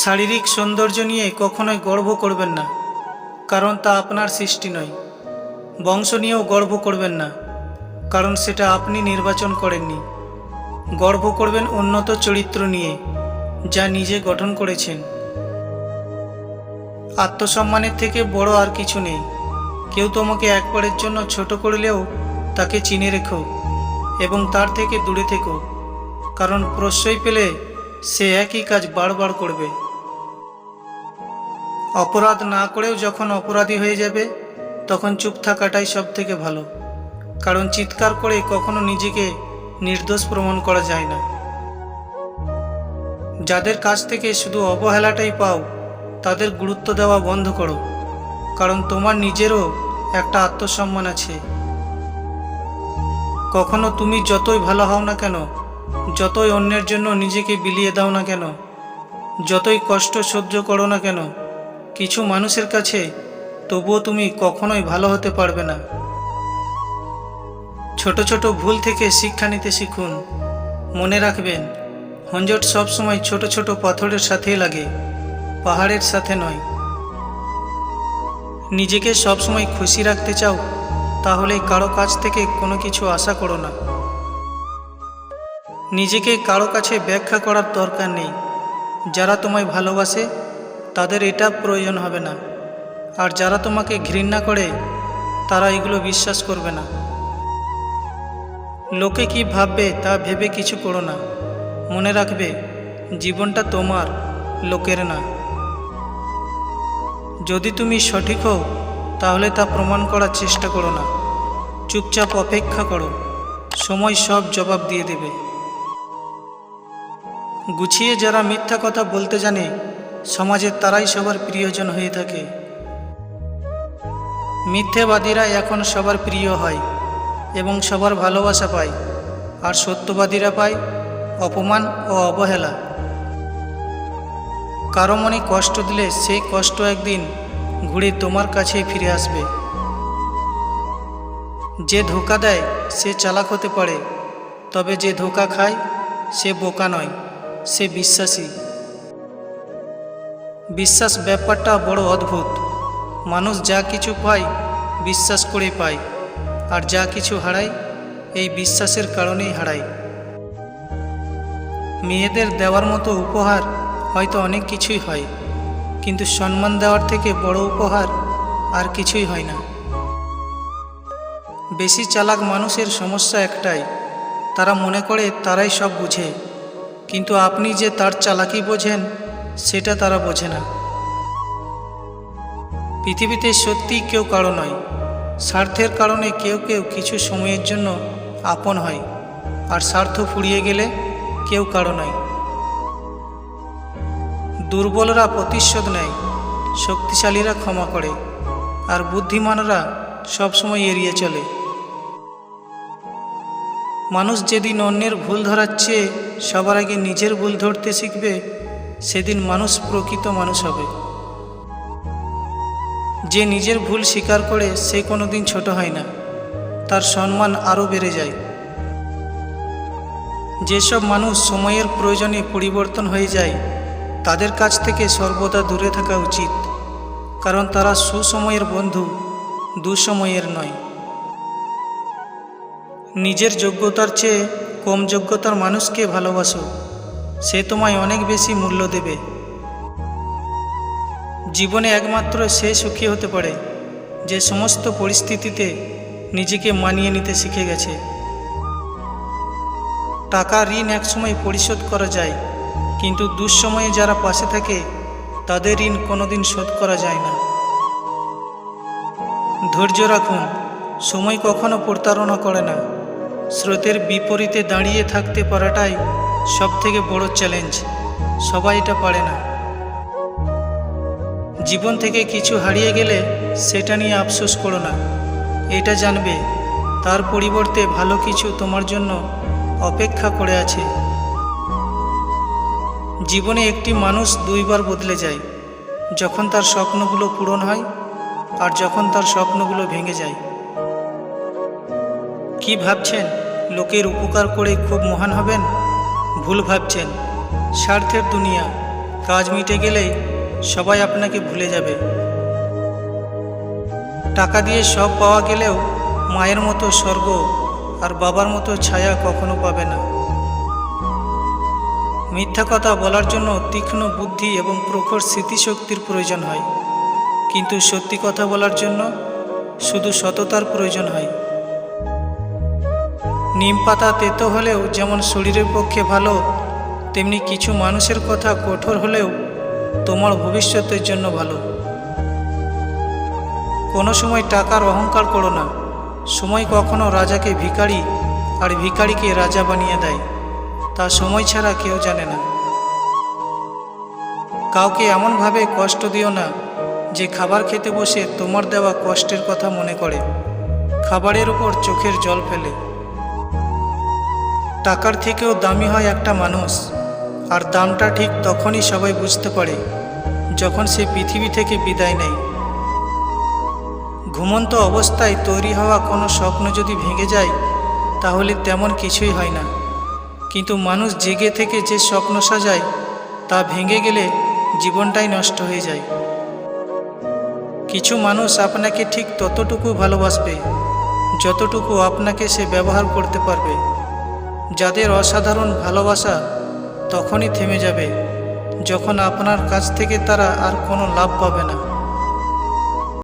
শারীরিক সৌন্দর্য নিয়ে কখনোই গর্ব করবেন না, কারণ তা আপনার সৃষ্টি নয়। বংশ নিয়েও গর্ব করবেন না, কারণ সেটা আপনি নির্বাচন করেননি। গর্ব করবেন উন্নত চরিত্র নিয়ে, যা নিজে গঠন করেছেন। আত্মসম্মানের থেকে বড় আর কিছু নেই। কেউ তোমাকে একবারের জন্য ছোট করলেও তাকে চিনে রেখো এবং তার থেকে দূরে থেকো, কারণ প্রশ্রয় পেলে সে একই কাজ বারবার করবে। অপরাধ না করেও যখন অপরাধী হয়ে যাবে, তখন চুপ থাকাটাই সব থেকে ভালো। কারণ চিৎকার করে কখনো নিজেকে নির্দোষ প্রমাণ করা যায় না। যাদের কাছ থেকে শুধু অবহেলাটাই পাও, তাদের গুরুত্ব দেওয়া বন্ধ করো। কারণ তোমার নিজেরও একটা আত্মসম্মান আছে। কখনো তুমি যতই ভালো হও না কেন যতই অন্যের জন্য নিজেকে বিলিয়ে দাও না কেন, যতই কষ্ট সহ্য করো না কেন, কিছু মানুষের কাছে তবুও তুমি কখনোই ভালো হতে পারবে না। ছোট ছোট ভুল থেকে শিক্ষা নিতে শিখুন। মনে রাখবেন, হঞ্জট সবসময় ছোট ছোট পাথরের সাথেই লাগে, পাহাড়ের সাথে নয়। নিজেকে সবসময় খুশি রাখতে চাও, তাহলে কারও কাছ থেকে কোনো কিছু আশা করো না। নিজেকে কারও কাছে ব্যাখ্যা করার দরকার নেই। যারা তোমায় ভালোবাসে, তাদের এটা প্রয়োজন হবে না। আর যারা তোমাকে ঘৃণা করে, তারা এগুলো বিশ্বাস করবে না। লোকে কি ভাববে তা ভেবে কিছু করো না। মনে রাখবে, জীবনটা তোমার, লোকের না। যদি তুমি সঠিক হও, তাহলে তা প্রমাণ করার চেষ্টা করো না। চুপচাপ অপেক্ষা করো। সময় সব জবাব দিয়ে দেবে। গুছিয়ে যারা মিথ্যা কথা বলতে জানে, সমাজে তারাই সবার প্রিয়জন হয়ে থাকে। মিথ্যেবাদীরা এখন সবার প্রিয় হয় এবং সবার ভালোবাসা পায়, আর সত্যবাদীরা পায় অপমান ও অবহেলা। কারও মনে কষ্ট দিলে সেই কষ্ট একদিন ঘুরে তোমার কাছেই ফিরে আসবে। যে ধোকা দেয়, সে চালাক হতে পারে, তবে যে ধোকা খায়, সে বোকা নয়। সে বিশ্বাসী। বিশ্বাস ব্যাপারটা বড় অদ্ভুত। মানুষ যা কিছু পায়, বিশ্বাস করে পায়, আর যা কিছু হারায়, এই বিশ্বাসের কারণেই হারায়। মেয়েদের দেওয়ার মতো উপহার হয়তো অনেক কিছুই হয়, কিন্তু সম্মান দেওয়ার থেকে বড় উপহার আর কিছুই হয় না। বেশি চালাক মানুষের সমস্যা একটাই, তারা মনে করে তারাই সব বুঝে। কিন্তু আপনি যে তার চালাকি বোঝেন, সেটা তারা বোঝে না। পৃথিবীতে সত্যি কেউ কারও নয়। স্বার্থের কারণে কেউ কেউ কিছু সময়ের জন্য আপন হয়, আর স্বার্থ ফুরিয়ে গেলে কেউ কারও নয়। দুর্বলরা প্রতিশোধ নেয়, শক্তিশালীরা ক্ষমা করে, আর বুদ্ধিমানরা সবসময় এড়িয়ে চলে। মানুষ যেদিন অন্যের ভুল ধরার চেয়ে সবার আগে নিজের ভুল ধরতে শিখবে, সেদিন মানুষ প্রকৃত মানুষ হবে। যে নিজের ভুল স্বীকার করে, সে কোনো দিন ছোট হয় না। তার সম্মান আরও বেড়ে যায়। যেসব মানুষ সময়ের প্রয়োজনে পরিবর্তন হয়ে যায়, তাদের কাছ থেকে সর্বদা দূরে থাকা উচিত। কারণ তারা সুসময়ের বন্ধু, দুসময়ের নয়। নিজের যোগ্যতার চেয়ে কম যোগ্যতার মানুষকে ভালোবাসো। সে তোমায় অনেক বেশি মূল্য দেবে। জীবনে একমাত্র সে সুখী হতে পারে, যে সমস্ত পরিস্থিতিতে নিজেকে মানিয়ে নিতে শিখে গেছে। টাকা ঋণ একসময় পরিশোধ করা যায়, কিন্তু দুঃসময়ে যারা পাশে থাকে, তাদের ঋণ কোনোদিন শোধ করা যায় না। ধৈর্য রাখুন, সময় কখনো প্রতারণা করে না। স্রোতের বিপরীতে দাঁড়িয়ে থাকতে পারাটাই সব থেকে বড় চ্যালেঞ্জ সবাই এটা পারে না। জীবন থেকে কিছু হারিয়ে গেলে সেটা নিয়ে আফসোস করো না। এটা জানবে, তার পরিবর্তে ভালো কিছু তোমার জন্য অপেক্ষা করে আছে। জীবনে একটি মানুষ দুইবার বদলে যায়, যখন তার স্বপ্নগুলো পূরণ হয় আর যখন তার স্বপ্নগুলো ভেঙে যায়। কি ভাবছেন? লোকের উপকার করে খুব মহান হবেন? ভুল ভাবছেন। স্বার্থের দুনিয়া। কাজ মিটে গেলেই সবাই আপনাকে ভুলে যাবে। টাকা দিয়ে সব পাওয়া গেলেও মায়ের মতো স্বর্গ আর বাবার মতো ছায়া কখনো পাবে না। মিথ্যা কথা বলার জন্য তীক্ষ্ণ বুদ্ধি এবং প্রখর স্মৃতিশক্তির প্রয়োজন হয়। কিন্তু সত্যি কথা বলার জন্য শুধু সততার প্রয়োজন হয়। নিম পাতা তেতো হলেও যেমন শরীরের পক্ষে ভালো, তেমনি কিছু মানুষের কথা কঠোর হলেও তোমার ভবিষ্যতের জন্য ভালো। কোনো সময় টাকার অহংকার করো না। সময় কখনো রাজাকে ভিখারি আর ভিখারিকে রাজা বানিয়ে দেয়। তা সময় ছাড়া কেউ জানে না। কাউকে এমনভাবে কষ্ট দিও না যে খাবার খেতে বসে তোমার দেওয়া কষ্টের কথা মনে করে। খাবারের উপর চোখের জল ফেলে। টাকার থেকেও দামি হয় একটা মানুষ। আর দামটা ঠিক তখনই সবাই বুঝতে পারে, যখন সে পৃথিবী থেকে বিদায় নেয়। ঘুমন্ত অবস্থায় তৈরি হওয়া কোনো স্বপ্ন যদি ভেঙে যায়, তাহলে তেমন কিছুই হয় না। কিন্তু মানুষ জেগে থেকে যে স্বপ্ন সাজায়, তা ভেঙে গেলে জীবনটাই নষ্ট হয়ে যায়। কিছু মানুষ আপনাকে ঠিক ততটুকু ভালোবাসবে, যতটুকু আপনাকে সে ব্যবহার করতে পারবে। যাদের অসাধারণ ভালোবাসা তখনই থেমে যাবে, যখন আপনার কাছ থেকে তারা আর কোনো লাভ পাবে না।